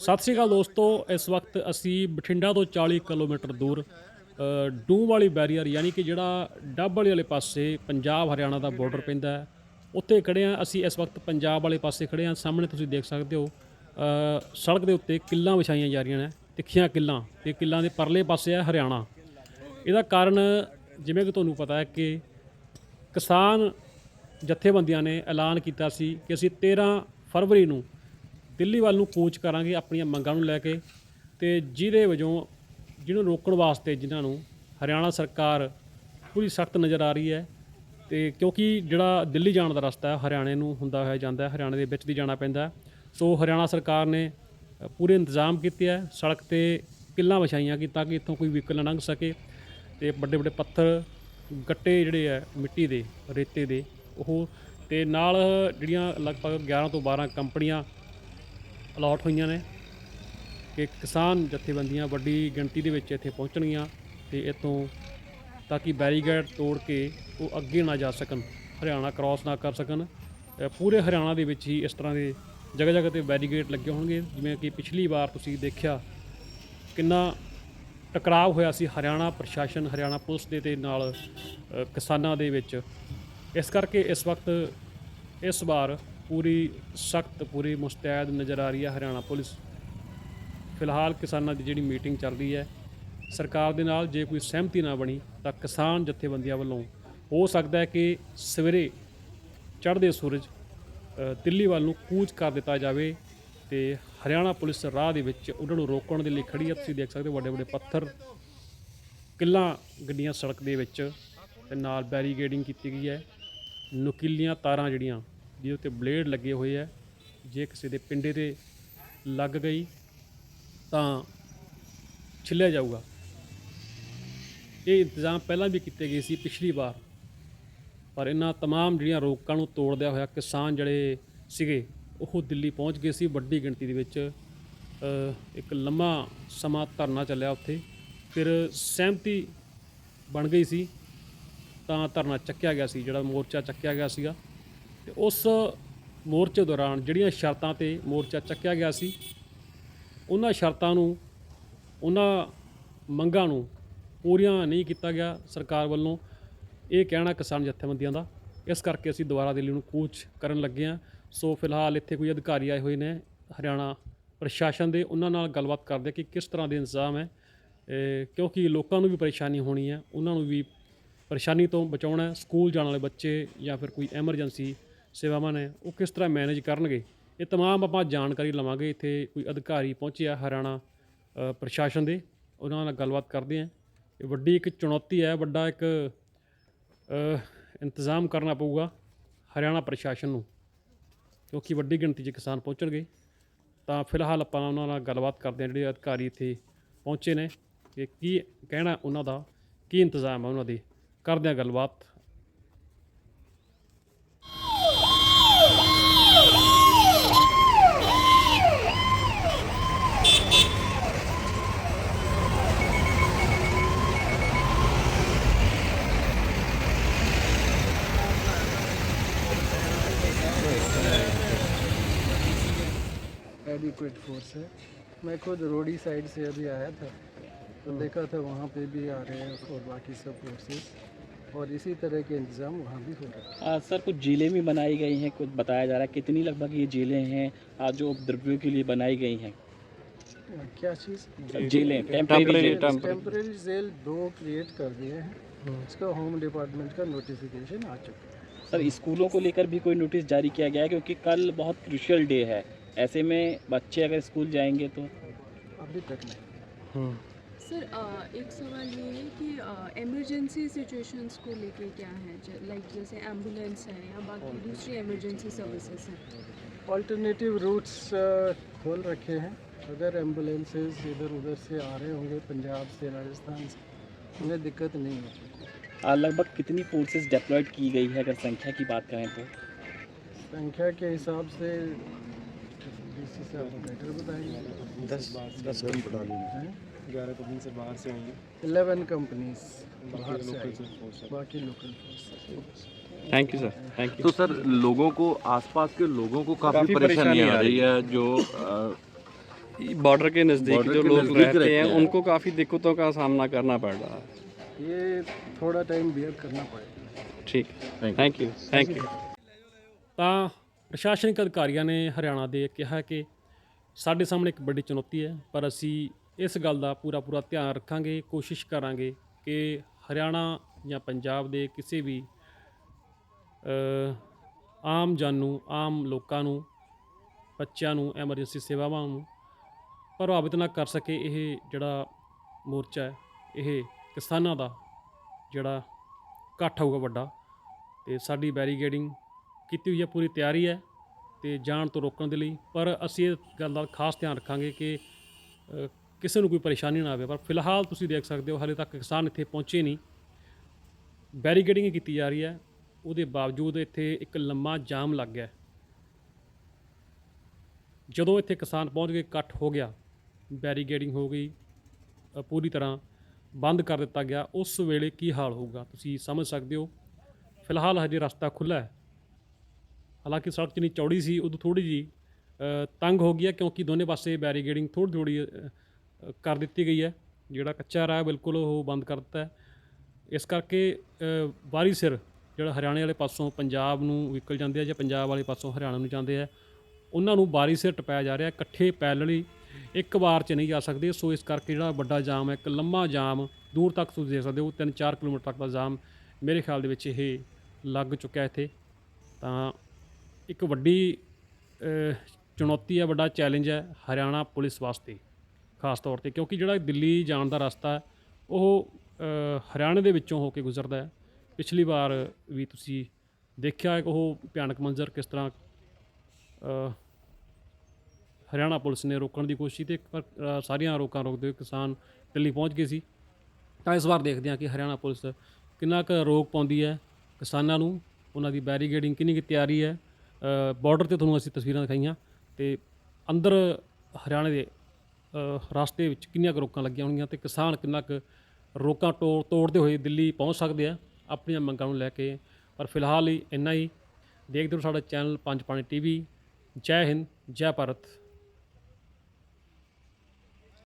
ਸਤਿ ਸ਼੍ਰੀ ਅਕਾਲ ਦੋਸਤੋ ਇਸ ਵਕਤ ਅਸੀਂ ਬਠਿੰਡਾ ਤੋਂ 40 ਕਿਲੋਮੀਟਰ ਦੂਰ ਅ, ਡੂਮ ਵਾਲੀ ਬੈਰੀਅਰ ਯਾਨੀ ਕਿ ਜਿਹੜਾ ਡੱਬ ਵਾਲੇ ਵਾਲੇ ਪਾਸੇ ਪੰਜਾਬ ਹਰਿਆਣਾ ਦਾ ਬਾਰਡਰ ਪੈਂਦਾ ਹੈ ਉੱਥੇ ਖੜੇ ਆ ਅਸੀਂ ਇਸ ਵਕਤ ਪੰਜਾਬ ਵਾਲੇ ਪਾਸੇ ਖੜੇ ਆ ਸਾਹਮਣੇ ਤੁਸੀਂ ਦੇਖ ਸਕਦੇ ਹੋ ਸੜਕ ਦੇ ਉੱਤੇ ਕਿੱਲਾਂ ਵਿਛਾਈਆਂ ਜਾ ਰਹੀਆਂ ਨੇ ਤਿੱਖੀਆਂ ਕਿੱਲਾਂ ਤੇ ਕਿੱਲਾਂ ਦੇ ਪਰਲੇ ਪਾਸੇ ਹੈ ਹਰਿਆਣਾ। ਇਹਦਾ ਕਾਰਨ ਜਿਵੇਂ ਕਿ ਤੁਹਾਨੂੰ ਪਤਾ ਹੈ ਕਿ ਕਿਸਾਨ ਜਥੇਬੰਦੀਆਂ ਨੇ ਐਲਾਨ ਕੀਤਾ ਸੀ ਕਿ ਅਸੀਂ 13 ਫਰਵਰੀ ਨੂੰ ਦਿੱਲੀ ਵੱਲ ਨੂੰ ਕੋਚ ਕਰਾਂਗੇ ਆਪਣੀਆਂ ਮੰਗਾਂ ਨੂੰ ਲੈ ਕੇ ਤੇ ਜਿਹਦੇ ਵਜੋਂ ਜਿਹਨੂੰ ਰੋਕਣ ਵਾਸਤੇ ਜਿਨ੍ਹਾਂ ਨੂੰ ਹਰਿਆਣਾ ਸਰਕਾਰ ਪੂਰੀ ਸਖਤ ਨਜ਼ਰ ਆ ਰਹੀ ਹੈ ਤੇ ਕਿਉਂਕਿ ਜਿਹੜਾ ਦਿੱਲੀ ਜਾਣ ਦਾ ਰਸਤਾ ਹੈ, ਹਰਿਆਣੇ ਨੂੰ ਹੁੰਦਾ ਹੋਇਆ ਜਾਂਦਾ ਹੈ, ਹਰਿਆਣੇ ਦੇ ਵਿੱਚ ਦੀ ਜਾਣਾ ਪੈਂਦਾ ਸੋ ਹਰਿਆਣਾ ਸਰਕਾਰ ਨੇ ਪੂਰੇ ਇੰਤਜ਼ਾਮ ਕੀਤੇ ਹੈ, ਸੜਕ ਤੇ ਕਿੱਲਾਂ ਵਿਛਾਈਆਂ ਕਿ ਤਾਂ ਕਿ ਇੱਥੋਂ ਕੋਈ ਵਹੀਕਲ ਨਾ ਲੰਘ ਸਕੇ ਤੇ ਵੱਡੇ ਵੱਡੇ ਪੱਥਰ, ਗੱਟੇ ਜਿਹੜੇ ਆ ਮਿੱਟੀ ਦੇ, ਰੇਤੇ ਦੇ ਉਹ ਤੇ ਨਾਲ ਜਿਹੜੀਆਂ ਲਗਭਗ 11 ਤੋਂ 12 ਕੰਪਨੀਆਂ ਅਲਾਟ ਹੋਈਆਂ ਨੇ ਕਿ ਕਿਸਾਨ ਜਥੇਬੰਦੀਆਂ ਵੱਡੀ ਗਿਣਤੀ ਦੇ ਵਿੱਚ ਇੱਥੇ ਪਹੁੰਚਣਗੀਆਂ ਤੇ ਇਤੋਂ ਤਾਂ ਕਿ ਬੈਰੀਗੇਡ ਤੋੜ ਕੇ ਉਹ ਅੱਗੇ ਨਾ ਜਾ ਸਕਣ, ਹਰਿਆਣਾ ਕ੍ਰਾਸ ਨਾ ਕਰ ਸਕਣ। ਪੂਰੇ ਹਰਿਆਣਾ ਦੇ ਵਿੱਚ ਹੀ ਇਸ ਤਰ੍ਹਾਂ ਦੇ ਜਗ੍ਹਾ ਜਗ੍ਹਾ ਤੇ ਬੈਰੀਗੇਡ ਲੱਗੇ ਹੋਣਗੇ, ਜਿਵੇਂ ਕਿ ਪਿਛਲੀ ਵਾਰ ਤੁਸੀਂ ਦੇਖਿਆ ਕਿੰਨਾ ਟਕਰਾਅ ਹੋਇਆ ਸੀ ਹਰਿਆਣਾ ਪ੍ਰਸ਼ਾਸਨ, ਹਰਿਆਣਾ ਪੁਲਿਸ ਦੇ ਤੇ ਨਾਲ ਕਿਸਾਨਾਂ ਦੇ ਵਿੱਚ। ਇਸ ਕਰਕੇ ਇਸ ਵਕਤ ਇਸ ਵਾਰ ਪੂਰੀ ਸਖਤ, ਪੂਰੀ ਮੁਸਤੈਦ ਨਜ਼ਰ ਆ ਰਹੀ ਹੈ ਹਰਿਆਣਾ ਪੁਲਿਸ। ਫਿਲਹਾਲ ਕਿਸਾਨਾਂ ਦੀ ਜਿਹੜੀ ਮੀਟਿੰਗ ਚੱਲ ਰਹੀ ਹੈ, ਸਰਕਾਰ ਦੇ ਨਾਲ ਜੇ ਕੋਈ ਸਹਿਮਤੀ ਨਾ ਬਣੀ ਤਾਂ ਕਿਸਾਨ ਜਥੇਬੰਦੀਆਂ ਵੱਲੋਂ ਹੋ ਸਕਦਾ ਹੈ ਕਿ ਸਵੇਰੇ ਚੜ੍ਹਦੇ ਸੂਰਜ ਦਿੱਲੀ ਵੱਲ ਨੂੰ ਕੂਚ ਕਰ ਦਿੱਤਾ ਜਾਵੇ ਤੇ ਹਰਿਆਣਾ ਪੁਲਿਸ ਰਾਹ ਦੇ ਵਿੱਚ ਉਹਨਾਂ ਨੂੰ ਰੋਕਣ ਦੇ ਲਈ ਖੜੀ ਹੈ। ਤੁਸੀਂ ਦੇਖ ਸਕਦੇ ਹੋ ਵੱਡੇ ਵੱਡੇ ਪੱਥਰ, ਕਿੱਲਾਂ ਗੱਡੀਆਂ ਸੜਕ ਦੇ ਵਿੱਚ ਤੇ ਨਾਲ ਬੈਰੀਗੇਡਿੰਗ ਕੀਤੀ ਗਈ ਹੈ। ਨੁਕੀਲੀਆਂ ਤਾਰਾਂ ਜਿਹੜੀਆਂ ਜਿਹਦੇ ਉੱਤੇ ਬਲੇਡ ਲੱਗੇ ਹੋਏ ਹੈ ਜੇ ਕਿਸੇ ਦੇ ਪਿੰਡੇ ਤੇ ਲੱਗ ਗਈ ਤਾਂ ਛਿੱਲਿਆ ਜਾਊਗਾ ਇਹ ਇੰਤਜ਼ਾਮ ਪਹਿਲਾਂ ਵੀ ਕੀਤੇ ਗਏ ਸੀ ਪਿਛਲੀ ਵਾਰ ਪਰ ਇਹਨਾਂ तमाम ਜਿਹੜੀਆਂ ਰੋਕਾਂ ਨੂੰ ਤੋੜਦਿਆਂ ਹੋਇਆ ਕਿਸਾਨ ਜਿਹੜੇ ਸੀਗੇ ਉਹ ਦਿੱਲੀ ਪਹੁੰਚ ਗਏ ਸੀ ਵੱਡੀ ਗਿਣਤੀ ਦੇ ਵਿੱਚ ਅ, ਇੱਕ ਲੰਮਾ ਸਮਾਂ ਧਰਨਾ ਚੱਲਿਆ ਉੱਥੇ ਫਿਰ ਸਹਿਮਤੀ ਬਣ ਗਈ ਸੀ ਤਾਂ ਧਰਨਾ ਚੱਕਿਆ ਗਿਆ ਸੀ ਜਿਹੜਾ ਮੋਰਚਾ ਚੱਕਿਆ ਗਿਆ ਸੀਗਾ ਤੇ ਉਸ ਮੋਰਚੇ ਦੌਰਾਨ ਜਿਹੜੀਆਂ ਸ਼ਰਤਾਂ ਤੇ ਮੋਰਚਾ ਚੱਕਿਆ ਗਿਆ ਸੀ, ਉਹਨਾਂ ਸ਼ਰਤਾਂ ਨੂੰ, ਉਹਨਾਂ ਮੰਗਾਂ ਨੂੰ ਪੂਰੀਆਂ ਨਹੀਂ ਕੀਤਾ ਗਿਆ ਸਰਕਾਰ ਵੱਲੋਂ। ਇਹ ਕਹਿਣਾ ਕਿਸਾਨ ਜਥੇਬੰਦੀਆਂ ਦਾ। ਇਸ ਕਰਕੇ ਅਸੀਂ ਦੁਬਾਰਾ ਦਿੱਲੀ ਨੂੰ ਕੂਚ ਕਰਨ ਲੱਗੇ ਹਾਂ। ਸੋ ਫਿਲਹਾਲ ਇੱਥੇ ਕੋਈ ਅਧਿਕਾਰੀ ਆਏ ਹੋਏ ਨੇ ਹਰਿਆਣਾ ਪ੍ਰਸ਼ਾਸਨ ਦੇ। ਉਹਨਾਂ ਨਾਲ ਗੱਲਬਾਤ ਕਰਦੇ ਕਿ ਕਿਸ ਤਰ੍ਹਾਂ ਦੇ ਇੰਤਜ਼ਾਮ ਹੈ। ਕਿਉਂਕਿ ਲੋਕਾਂ ਨੂੰ ਵੀ ਪਰੇਸ਼ਾਨੀ ਹੋਣੀ ਹੈ। ਉਹਨਾਂ ਨੂੰ ਵੀ ਪਰੇਸ਼ਾਨੀ ਤੋਂ ਬਚਾਉਣਾ ਸਕੂਲ ਜਾਣ ਵਾਲੇ ਬੱਚੇ ਜਾਂ ਫਿਰ ਕੋਈ ਐਮਰਜੈਂਸੀ ਸੇਵਾਵਾਂ ਨੇ ਉਹ ਕਿਸ ਤਰ੍ਹਾਂ ਮੈਨੇਜ ਕਰਨਗੇ ਇਹ तमाम ਆਪਾਂ ਜਾਣਕਾਰੀ ਲਵਾਂਗੇ ਇੱਥੇ ਕੋਈ ਅਧਿਕਾਰੀ ਪਹੁੰਚਿਆ ਹਰਿਆਣਾ ਅ, ਪ੍ਰਸ਼ਾਸਨ ਦੇ ਉਹਨਾਂ ਨਾਲ ਗੱਲਬਾਤ ਕਰਦੇ ਹਾਂ ਇਹ ਵੱਡੀ ਇੱਕ ਚੁਣੌਤੀ ਹੈ ਵੱਡਾ ਇੱਕ ਅ, ਇੰਤਜ਼ਾਮ ਕਰਨਾ ਪਊਗਾ ਹਰਿਆਣਾ ਪ੍ਰਸ਼ਾਸਨ ਨੂੰ ਕਿਉਂਕਿ ਵੱਡੀ ਗਿਣਤੀ 'ਚ ਕਿਸਾਨ ਪਹੁੰਚਣਗੇ ਤਾਂ ਫਿਲਹਾਲ ਆਪਾਂ ਉਹਨਾਂ ਨਾਲ ਗੱਲਬਾਤ ਕਰਦੇ ਹਾਂ ਜਿਹੜੇ ਅਧਿਕਾਰੀ ਇੱਥੇ ਪਹੁੰਚੇ ਨੇ ਕਿ ਕੀ ਕਹਿਣਾ ਉਹਨਾਂ ਦਾ ਕੀ ਇੰਤਜ਼ਾਮ ਹੈ ਉਹਨਾਂ ਦੇ ਕਰਦੇ ਹਾਂ ਗੱਲਬਾਤ एडिक्वेट फोर्स है। मैं खुद रोडी साइड से अभी आया था। तो देखा था वहाँ पे भी आ रहे हैं और बाकी सब फोर्सेस और इसी तरह के इंतज़ाम वहाँ भी हो रहे हैं। आ, सर कुछ जेलें भी बनाई गई हैं? कुछ बताया जा रहा है कितनी लगभग ये जेलें हैं? आज जो उपद्रवियों के लिए बनाई गई हैं। क्या चीज़? जेलें टेम्परेरी जेल। दो क्रिएट कर दिए हैं। इसका होम डिपार्टमेंट का नोटिफिकेशन आ चुका है। सर स्कूलों को लेकर भी कोई नोटिस जारी किया गया है? क्योंकि कल बहुत क्रुशियल डे है। ऐसे में बच्चे अगर स्कूल जाएँगे तो? अभी तक नहीं। सर एक सवाल ये है कि इमरजेंसी सिचुएशंस को लेके क्या है? लाइक जैसे एंबुलेंस है या बाकी दूसरी इमरजेंसी सर्विसेज़ हैं। ऑल्टरनेटिव रूट्स खोल रखे हैं। अगर एम्बुलेंसेज इधर उधर से आ रहे होंगे पंजाब से राजस्थान से उन्हें दिक्कत नहीं होगी आ, लगभग कितनी फोर्सेस डिप्लॉयड की गई है? अगर संख्या की बात करें तो? संख्या के हिसाब से डीसी से आप बेटर बताएँगे दस दस ग्यारह कंपनी से बाहर से आएँगे इलेवन कंपनीज़ बाहर से आई बाकी local thank you sir thank you तो सर लोगों को आसपास के लोगों को काफ़ी परेशानी आ रही है जो बॉर्डर के नज़दीक जो लोग रहते हैं हैं। उनको काफ़ी दिक्कतों का सामना करना पड़ रहा है। ये थोड़ा टाइम बियर करना पड़ेगा। ठीक। थैंक यू थैंक यू ਤਾਂ ਪ੍ਰਸ਼ਾਸਨਿਕ ਅਧਿਕਾਰੀਆਂ ਨੇ ਹਰਿਆਣਾ ਦੇ ਕਿਹਾ ਕਿ ਸਾਡੇ ਸਾਹਮਣੇ ਇੱਕ ਵੱਡੀ ਚੁਣੌਤੀ ਹੈ, ਪਰ ਅਸੀਂ ਇਸ ਗੱਲ ਦਾ ਪੂਰਾ ਪੂਰਾ ਧਿਆਨ ਰੱਖਾਂਗੇ, ਕੋਸ਼ਿਸ਼ ਕਰਾਂਗੇ ਕਿ ਹਰਿਆਣਾ ਜਾਂ ਪੰਜਾਬ ਦੇ ਕਿਸੇ ਵੀ ਆਮ ਜਨ ਨੂੰ, ਆਮ ਲੋਕਾਂ ਨੂੰ, ਬੱਚਿਆਂ ਨੂੰ, ਐਮਰਜੈਂਸੀ ਸੇਵਾਵਾਂ ਨੂੰ ਪ੍ਰਭਾਵਿਤ ਨਾ ਕਰ ਸਕੇ ਇਹ ਜਿਹੜਾ ਮੋਰਚਾ ਹੈ, ਇਹ ਕਿਸਾਨਾਂ ਦਾ ਜਿਹੜਾ ਇਕੱਠ ਹੋਊਗਾ ਵੱਡਾ ਤੇ ਸਾਡੀ ਬੈਰੀਗੇਡਿੰਗ ਕੀਤੀ ਹੋਈ ਹੈ ਪੂਰੀ ਤਿਆਰੀ ਹੈ ਤੇ ਜਾਣ ਤੋਂ ਰੋਕਣ ਦੇ ਲਈ। ਪਰ ਅਸੀਂ ਇਹ ਗੱਲ ਦਾ ਖਾਸ ਧਿਆਨ ਰੱਖਾਂਗੇ ਕਿ ਅ, ਕਿਸੇ ਨੂੰ ਕੋਈ ਪਰੇਸ਼ਾਨੀ ਨਾ ਆਵੇ। ਪਰ ਫਿਲਹਾਲ ਤੁਸੀਂ ਦੇਖ ਸਕਦੇ ਹੋ ਹਾਲੇ ਤੱਕ ਕਿਸਾਨ ਇੱਥੇ ਪਹੁੰਚੇ ਨਹੀਂ। ਬੈਰੀਗੇਡਿੰਗ ਕੀਤੀ ਜਾ ਰਹੀ ਹੈ। ਉਹਦੇ ਬਾਵਜੂਦ ਇੱਥੇ ਇੱਕ ਲੰਮਾ ਜਾਮ ਲੱਗ ਗਿਆ। ਹੈ। ਜਦੋਂ ਇੱਥੇ ਕਿਸਾਨ ਪਹੁੰਚ ਗਏ ਇਕੱਠ ਹੋ ਗਿਆ। ਬੈਰੀਗੇਡਿੰਗ ਹੋ ਗਈ ਅ, ਪੂਰੀ ਤਰ੍ਹਾਂ ਬੰਦ ਕਰ ਦਿੱਤਾ ਗਿਆ। ਉਸ ਵੇਲੇ ਕੀ ਹਾਲ ਹੋਊਗਾ ਤੁਸੀਂ ਸਮਝ ਸਕਦੇ ਹੋ। ਫਿਲਹਾਲ ਹਜੇ ਰਸਤਾ ਖੁੱਲ੍ਹਾ ਹੈ। ਹਾਲਾਂਕਿ ਸੜਕ ਜਿੰਨੀ ਚੌੜੀ ਸੀ, ਉਦੋਂ ਥੋੜੀ ਜੀ ਤੰਗ ਹੋ ਗਈ ਹੈ ਕਿਉਂਕਿ ਦੋਨੇ ਪਾਸੇ ਬੈਰੀਗੇਡਿੰਗ ਥੋੜੀ ਥੋੜੀ ਕਰ ਦਿੱਤੀ ਗਈ ਹੈ। ਜਿਹੜਾ ਕੱਚਾ ਰਾਹ ਬਿਲਕੁਲ ਉਹ ਬੰਦ ਕਰ ਦਿੱਤਾ ਹੈ। ਇਸ ਕਰਕੇ ਬਾਰੀ ਸਿਰ ਜਿਹੜਾ ਹਰਿਆਣੇ ਵਾਲੇ ਪਾਸੋਂ ਪੰਜਾਬ ਨੂੰ ਵਿਕਲ ਜਾਂਦੇ ਆ ਜਾਂ ਪੰਜਾਬ ਵਾਲੇ ਪਾਸੋਂ ਹਰਿਆਣਾ ਨੂੰ ਜਾਂਦੇ ਆ, ਉਹਨਾਂ ਨੂੰ ਵਾਰੀ ਸਿਰ ਟਪਾਇਆ ਜਾ ਰਿਹਾ, ਇਕੱਠੇ ਪੈਲਲੀ ਇੱਕ ਵਾਰ 'ਚ ਨਹੀਂ ਜਾ ਸਕਦੇ। ਸੋ ਇਸ ਕਰਕੇ ਜਿਹੜਾ ਵੱਡਾ ਜਾਮ ਹੈ, ਇੱਕ ਲੰਮਾ ਜਾਮ ਦੂਰ ਤੱਕ ਤੁਸੀਂ ਦੇਖ ਸਕਦੇ ਹੋ 3-4 ਕਿਲੋਮੀਟਰ ਤੱਕ ਦਾ ਜਾਮ ਮੇਰੇ ਖਿਆਲ ਦੇ ਵਿੱਚ ਇਹ ਲੱਗ ਚੁੱਕਿਆ ਇੱਥੇ। ਤਾਂ ਇੱਕ ਵੱਡੀ ਚੁਣੌਤੀ ਹੈ, ਵੱਡਾ ਚੈਲੰਜ ਹੈ ਹਰਿਆਣਾ ਪੁਲਿਸ ਵਾਸਤੇ, ਖਾਸ ਤੌਰ ਤੇ, ਕਿਉਂਕਿ ਜਿਹੜਾ ਦਿੱਲੀ ਜਾਣ ਦਾ ਰਸਤਾ ਉਹ ਹਰਿਆਣੇ ਦੇ ਵਿੱਚੋਂ ਹੋ ਕੇ ਗੁਜ਼ਰਦਾ ਹੈ। ਪਿਛਲੀ ਵਾਰ ਵੀ ਤੁਸੀਂ ਦੇਖਿਆ ਕਿ ਉਹ ਭਿਆਨਕ ਮੰਜ਼ਰ ਕਿਸ ਤਰ੍ਹਾਂ ਹਰਿਆਣਾ ਪੁਲਿਸ ਨੇ ਰੋਕਣ ਦੀ ਕੋਸ਼ਿਸ਼ ਕੀਤੀ, ਪਰ ਸਾਰੀਆਂ ਰੋਕਾਂ ਰੋਕਦੇ ਹੋਏ ਕਿਸਾਨ ਦਿੱਲੀ ਪਹੁੰਚ ਗਏ ਸੀ। ਤਾਂ ਇਸ ਵਾਰ ਦੇਖਦੇ ਹਾਂ ਕਿ ਹਰਿਆਣਾ ਪੁਲਿਸ ਕਿੰਨਾ ਕੁ ਰੋਕ ਪਾਉਂਦੀ ਹੈ ਕਿਸਾਨਾਂ ਨੂੰ, ਉਹਨਾਂ ਦੀ ਬੈਰੀਗੇਡਿੰਗ ਕਿੰਨੀ ਕੁ ਤਿਆਰੀ ਹੈ ਬਾਰਡਰ ਤੇ ਤੁਹਾਨੂੰ ਅਸੀਂ ਤਸਵੀਰਾਂ ਦਿਖਾਈਆਂ ਤੇ ਅੰਦਰ ਹਰਿਆਣੇ ਦੇ ਅ, ਰਸਤੇ ਵਿੱਚ ਕਿੰਨੀਆਂ ਕੁ ਰੋਕਾਂ ਲੱਗੀਆਂ ਹੋਣਗੀਆਂ ਤੇ ਕਿਸਾਨ ਕਿੰਨਾ ਕੁ ਰੋਕਾਂ ਤੋੜ ਤੋੜਦੇ ਹੋਏ ਦਿੱਲੀ ਪਹੁੰਚ ਸਕਦੇ ਆ ਆਪਣੀਆਂ ਮੰਗਾਂ ਨੂੰ ਲੈ ਕੇ। ਪਰ ਫਿਲਹਾਲ ਹੀ ਇੰਨਾ ਹੀ। ਦੇਖਦੇ ਰਹੋ ਸਾਡਾ ਚੈਨਲ ਪੰਜ ਪਾਣੀ ਟੀਵੀ। ਜੈ ਹਿੰਦ ਜੈ ਭਾਰਤ।